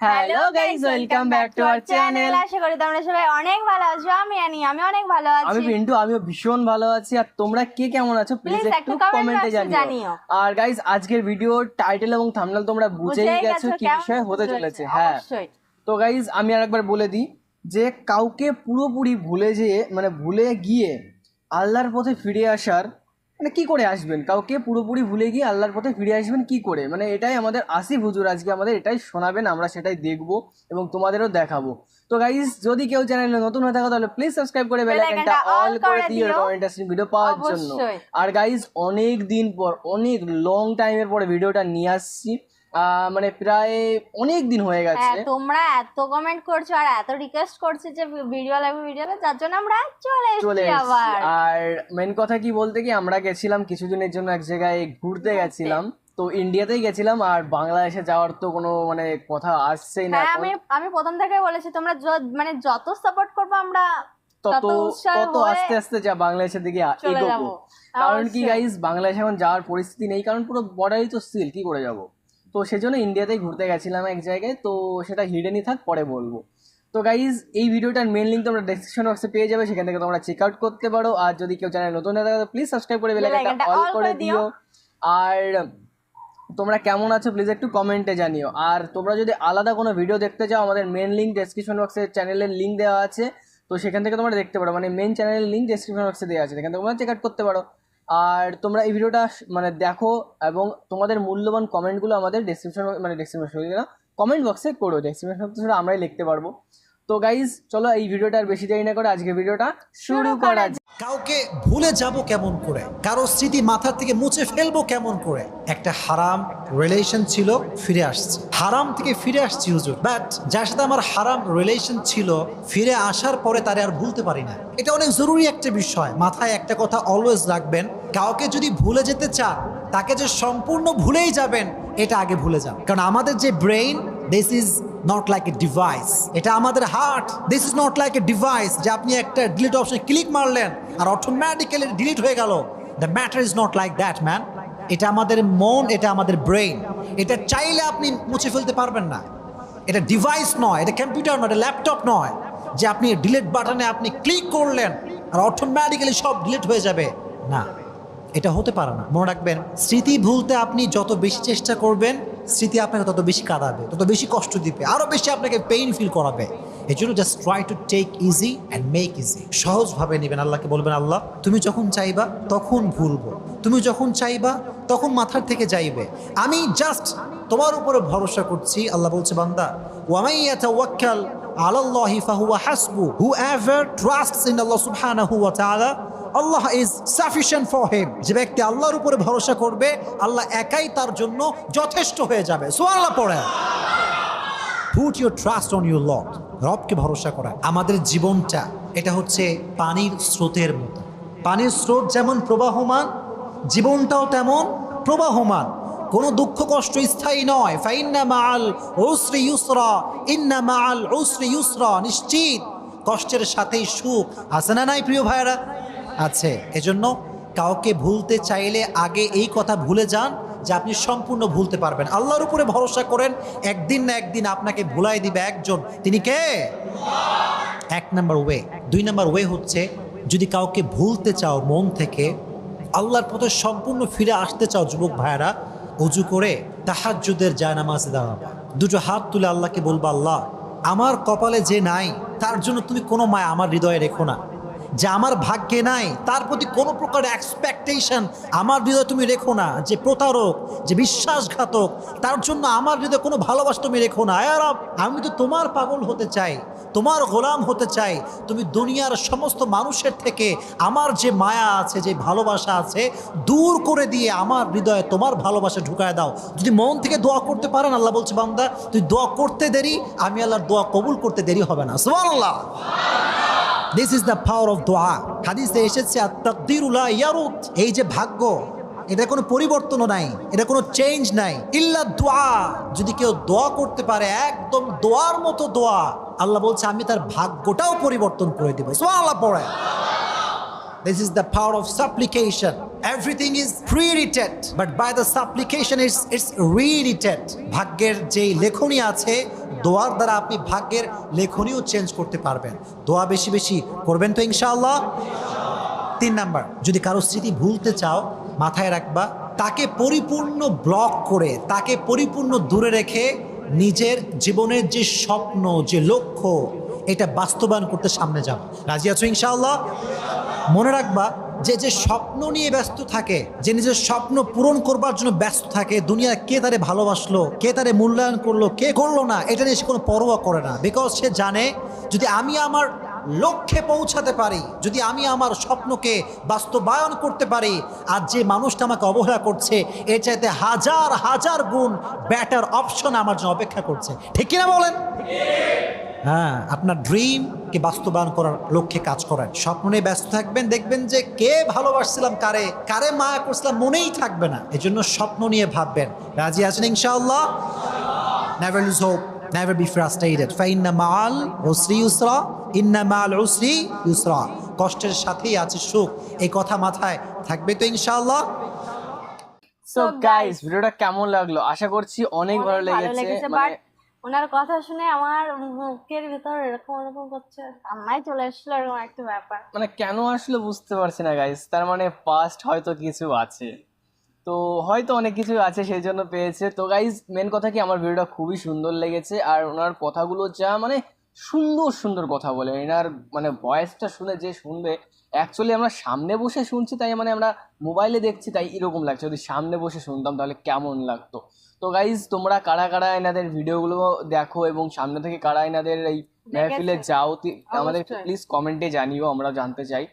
Hello guys welcome back to our channel আশা করি তোমরা সবাই অনেক ভালো আছো আমি আনি আমি অনেক ভালো আমি পিন্টু আমিও ভীষণ ভালো আছি আর তোমরা কে কেমন আছো? প্লিজ একটু কমেন্টে জানিও। আর গাইস আজকের ভিডিও টাইটেল এবং থাম্বনেল তোমরা বুঝেই গেছো কি বিষয় হতে চলেছে, হ্যাঁ। তো গাইজ আমি আরেকবার বলে দিই যে কাউকে পুরোপুরি ভুলে যেয়ে মানে ভুলে গিয়ে আল্লাহর পথে ফিরে আসার মানে কি করে আসবেন? কাউকে পুরোপুরি ভুলে গিয়ে আল্লাহর পথে ফিরে আসবেন কি করে? মানে এটাই আমাদের আসি হুজুর আজকে আমাদের এটাই শোনাবেন আমরা সেটাই দেখব এবং তোমাদেরও দেখাবো। তো গাইজ যদি কেউ চ্যানেলে নতুন হয়ে থাকো তাহলে প্লিজ সাবস্ক্রাইব করে বেল আইকনটা অল করে দিও। ইন্টারেস্টিং ভিডিও পাওয়ার জন্য। আর গাইজ অনেক দিন পর অনেক লং টাইমের পরে ভিডিওটা নিয়ে আসছি। মানে প্রায় অনেক দিন হয়ে হ্যাঁ গেছে তোমরা এত কমেন্ট করছ আর এত রিকোয়েস্ট করছ যে ভিডিও লাগবে ভিডিও যার জন্য আমরা চলে চলে আর মেন কথা কি বলতে কি আমরা গেছিলাম কিছুদিনের জন্য এক জায়গায় ঘুরতে গেছিলাম। তো ইন্ডিয়াতেই গেছিলাম আর বাংলাদেশে যাওয়ার তো কোনো মানে কথা আসছেই না হ্যাঁ আমি আমি প্রথম থেকে বলেছি তোমরা মানে যত সাপোর্ট করবে আমরা তত তত হয়ে আস্তে আস্তে যা বাংলাদেশের দিকে এগোবো। কারণ কি গাইস বাংলাদেশে এখন যাওয়ার পরিস্থিতি নেই কারণ পুরো বর্ডারই তো সিল কি করে যাব? তো সেজন্য ইন্ডিয়াতেই ঘুরতে গেছিলাম এক জায়গায় তো সেটা হিডেনই থাক পরে বলব। তো গাইজ এই ভিডিওটার মেন লিঙ্ক তোমরা ডেসক্রিপশন বক্সে পেয়ে যাবে সেখান থেকে তোমরা চেক আউট করতে পারো। আর যদি কেউ চ্যানেল নতুন হয়ে থাকে প্লিজ সাবস্ক্রাইব করে বেল Bell আইকনটা icon টা অল করে। দিও। আর তোমরা কেমন আছো প্লিজ একটু কমেন্টে জানিও। আর তোমরা যদি আলাদা কোনো ভিডিও দেখতে চাও আমাদের মেন লিঙ্ক ডেসক্রিপশন বক্সে চ্যানেলের লিঙ্ক দেওয়া আছে। তো সেখান থেকে তোমরা দেখতে পারো মানে মেন চ্যানেলের লিঙ্ক ডেসক্রিপশন বক্সে দেওয়া আছে। সেখান থেকে তোমরা চেক আউট করতে পারো। আর তোমরা এই ভিডিওটা মানে দেখো এবং তোমাদের মূল্যবান কমেন্টগুলো আমাদের ডেসক্রিপশন মানে ডেসক্রিপশন কমেন্ট বক্সে করো ডেসক্রিপশন তো আমরাই লিখতে পারব। তো গাইজ চলো এই ভিডিওটা আর বেশি দেরি না করে আজকে ভিডিওটা শুরু করা। কাউকে ভুলে যাব কেমন করে? কারও স্মৃতি মাথার থেকে মুছে ফেলব কেমন করে? একটা হারাম রিলেশন ছিল ফিরে আসছে। হারাম থেকে ফিরে আসছি হুজুর। বাট যার সাথে আমার হারাম রিলেশন ছিল ফিরে আসার পরে তারে আর ভুলতে পারি না। এটা অনেক জরুরি একটা বিষয়। মাথায় একটা কথা অলওয়েজ রাখবেন কাউকে যদি ভুলে যেতে চান তাকে যে সম্পূর্ণ ভুলেই যাবেন এটা আগে ভুলে যান। কারণ আমাদের যে brain this is not like a device এটা আমাদের heart this is not like a device যে আপনি একটা ডিলিট অপশনে ক্লিক মারলেন আর অটোমেটিক্যালি ডিলিট হয়ে গেল। The matter is not like that man এটা আমাদের মন, এটা আমাদের ব্রেইন এটা চাইলে আপনি মুছে ফেলতে পারবেন না। এটা ডিভাইস নয়, এটা কম্পিউটার নয়, এটা ল্যাপটপ নয়। যে আপনি ডিলিট বাটনে আপনি ক্লিক করলেন আর অটোমেটিক্যালি সব ডিলিট হয়ে যাবে। না, এটা হতে পারে না। মনে রাখবেন, স্মৃতি ভুলতে আপনি যত বেশি চেষ্টা করবেন স্মৃতি আপনাকে তত বেশি কাঁদাবে, তত বেশি কষ্ট দিবে, আরও বেশি আপনাকে পেইন ফিল করাবে। এই জন্য just try to take easy and make easy সহজভাবে নেবেন আল্লাহকে, বলবেন, আল্লাহ, তুমি যখন চাইবা তখন ভুলবো। তুমি যখন চাইবা তখন মাথার থেকে যাইবে। আমি জাস্ট তোমার উপরে ভরসা করছি। আল্লাহ বলছে, বান্দা ওয়ামাইয়া তাওয়াক্কাল আলাল্লাহি ফাহুয়া হাসবু। Whoever trusts in Allah subhanahu wa ta'ala Allah is sufficient for him যে ব্যক্তি আল্লাহর উপরে ভরসা করবে, আল্লাহ একাই তার জন্য যথেষ্ট হয়ে যাবে। সুবহানাল্লাহ পড়ে put your trust on your lord রবকে ভরসা করা। আমাদের জীবনটা, এটা হচ্ছে পানির স্রোতের মতো। পানির স্রোত যেমন প্রবাহমান, জীবনটাও তেমন প্রবাহমান। কোনো দুঃখ, কষ্ট স্থায়ী নয়। ফাইন্না মাল ওসরি ইউসরা, ইন্না মাল ওসরি ইউসরা, নিশ্চিত। কষ্টের সাথেই সুখ। আছে না নাই, প্রিয় ভাইয়েরা? আছে। এজন্য কাউকে ভুলতে চাইলে আগে এই কথা ভুলে যান যে আপনি সম্পূর্ণ ভুলতে পারবেন। আল্লাহর উপরে ভরসা করেন, একদিন না একদিন আপনাকে ভুলাই দিবে একজন। তিনি কে? এক নাম্বার ওয়ে। দুই নাম্বার ওয়ে হচ্ছে, যদি কাউকে ভুলতে চাও মন থেকে, আল্লাহর পথে সম্পূর্ণ ফিরে আসতে চাও যুবক ভাইয়েরা, উজু করে তাহাজ্জুদের জায়নামাজে দাঁড়াবা দুটো হাত তুলে আল্লাহকে বলবা, আল্লাহ, আমার কপালে যে নাই, তার জন্য তুমি কোনো মায়া আমার হৃদয়ে রেখো না। যে আমার ভাগ্যে নাই তার প্রতি কোনো প্রকার এক্সপেকটেশন আমার হৃদয় তুমি রেখো না যে প্রতারক যে বিশ্বাসঘাতক তার জন্য আমার হৃদয়ে কোনো ভালোবাসা তুমি রেখো না। আয় রব, আমি তো তোমার পাগল হতে চাই তোমার গোলাম হতে চাই তুমি দুনিয়ার সমস্ত মানুষের থেকে আমার যে মায়া আছে যে ভালোবাসা আছে দূর করে দিয়ে আমার হৃদয়ে তোমার ভালোবাসা ঢুকায় দাও। যদি মন থেকে দোয়া করতে পারেন আল্লাহ বলছে বান্দা তুই দোয়া করতে দেরি আমি আল্লাহর দোয়া কবুল করতে দেরি হবে না। সুবহানাল্লাহ। This is the power of দোয়া হাদিসে এসেছে, আর তাকদিরুল্লাহ ইয়ারুত এই যে ভাগ্য, এটা কোনো পরিবর্তনও নাই, এটা কোনো চেঞ্জ নাই। ইল্লা দোয়া, যদি কেউ দোয়া করতে পারে, একদম দোয়ার মতো দোয়া, আল্লাহ বলছে, আমি তার ভাগ্যটাও পরিবর্তন করে দেবো। আল্লাহ পড়ে। This is the power of supplication. Everything is pre-written, but by the supplication it's, it's rewritten. ভাগ্যের যে লেখনী আছে দোয়ার দ্বারা আপনি ভাগ্যের লেখনীও চেঞ্জ করতে পারবেন দোয়া বেশি বেশি করবেন তো ইনশাআল্লাহ তিন নাম্বার যদি কারও স্মৃতি ভুলতে চাও মাথায় রাখবা তাকে পরিপূর্ণ ব্লক করে তাকে পরিপূর্ণ দূরে রেখে নিজের জীবনের যে স্বপ্ন যে লক্ষ্য এটা বাস্তবায়ন করতে সামনে যাও রাজি আছো ইনশাআল্লাহ মনে রাখবা যে যে স্বপ্ন নিয়ে ব্যস্ত থাকে যে নিজের স্বপ্ন পূরণ করবার জন্য ব্যস্ত থাকে দুনিয়া কে তারে ভালোবাসলো কে তারে মূল্যায়ন করল কে করল না এটা নিয়ে সে কোনো পরোয়া করে না। বিকজ সে জানে যদি আমি আমার লক্ষ্যে পৌঁছাতে পারি যদি আমি আমার স্বপ্নকে বাস্তবায়ন করতে পারি আর যে মানুষটা আমাকে অবহেলা করছে এর চাইতে হাজার হাজার গুণ ব্যাটার অপশন আমার জন্য অপেক্ষা করছে। ঠিক কিনা বলেন? হ্যাঁ আপনার স্বপ্নকে বাস্তবায়ন করার লক্ষ্যে কাজ করেন। স্বপ্ন নিয়ে ব্যস্ত থাকবেন দেখবেন যে কে ভালোবাসছিলাম কারে কারে মায়া করছিলাম মনেই থাকবে না। এজন্য স্বপ্ন নিয়ে ভাববেন। রাজি আছেন ইনশাআল্লাহ? Never lose hope never be frustrated ফাইন্না মাল উসরি ইউসরা ইন্না মাল উসরি ইউসরা। কষ্টের সাথেই আছে সুখ। এই কথা মাথায় থাকবে তো ইনশাআল্লাহ? সো গাইস ভিডিওটা কেমন লাগল? আশা করছি অনেক ভালো লেগেছে। মানে ওনার কথা শুনে আমার মুখের ভিতর এরকম এরকম করছে। কান্নাই চলে এসেছিল এরকম একটা ব্যাপার। মানে কেন আসলো বুঝতে পারছি না গাইস তার মানে পাস্ট হয়তো কিছু আছে। তো হয়তো অনেক কিছু আছে, সেই জন্য পেয়েছে। তো গাইজ মেন কথা কি, আমার ভিডিওটা খুবই সুন্দর লেগেছে। আর ওনার কথাগুলো যা মানে সুন্দর সুন্দর কথা বলে। এনার মানে ভয়েসটা শুনে যে শুনবে অ্যাকচুয়ালি আমরা সামনে বসে শুনছি, তাই মানে আমরা মোবাইলে দেখছি, তাই এরকম লাগছে। যদি সামনে বসে শুনতাম, তাহলে কেমন লাগতো? তো গাইজ তোমরা কারা কারা এনাদের ভিডিওগুলো দেখো এবং সামনে থেকে কারা এনাদের এই মেহফিলে যাও আমাদের। প্লিজ কমেন্টে জানিও আমরা জানতে চাই।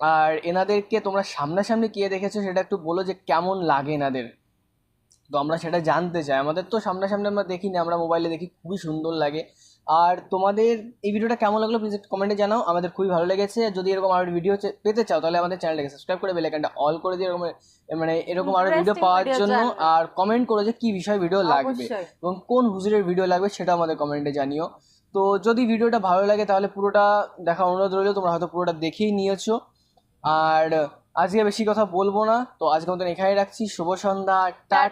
আর এনাদেরকে তোমরা সামনাসামনি কে দেখেছ সেটা একটু বলো যে কেমন লাগে এনাদের। তো আমরা সেটা জানতে চাই। আমাদের তো সামনাসামনি আমরা দেখিনি আমরা মোবাইলে দেখি খুবই সুন্দর লাগে। আর তোমাদের এই ভিডিওটা কেমন লাগল প্লিজ কমেন্টে জানাও। আমাদের খুবই ভালো লেগেছে। যদি এরকম আরও ভিডিও পেতে চাও তাহলে আমাদের চ্যানেলটাকে সাবস্ক্রাইব করে বেলাইকানটা অল করে দিয়ে এরকম মানে এরকম আরও ভিডিও পাওয়ার জন্য। আর কমেন্ট করো যে কি বিষয় ভিডিও লাগবে এবং কোন হুজুরের ভিডিও লাগবে সেটা আমাদের কমেন্টে জানিও। তো যদি ভিডিওটা ভালো লাগে তাহলে পুরোটা দেখা অনুরোধ রইল। তোমরা হয়তো পুরোটা দেখেই নিয়েছো। আর আজকে বেশি কথা বলব না। তো আজকে মতন এখানেই রাখছি। শুভ সন্ধ্যা। টাটা।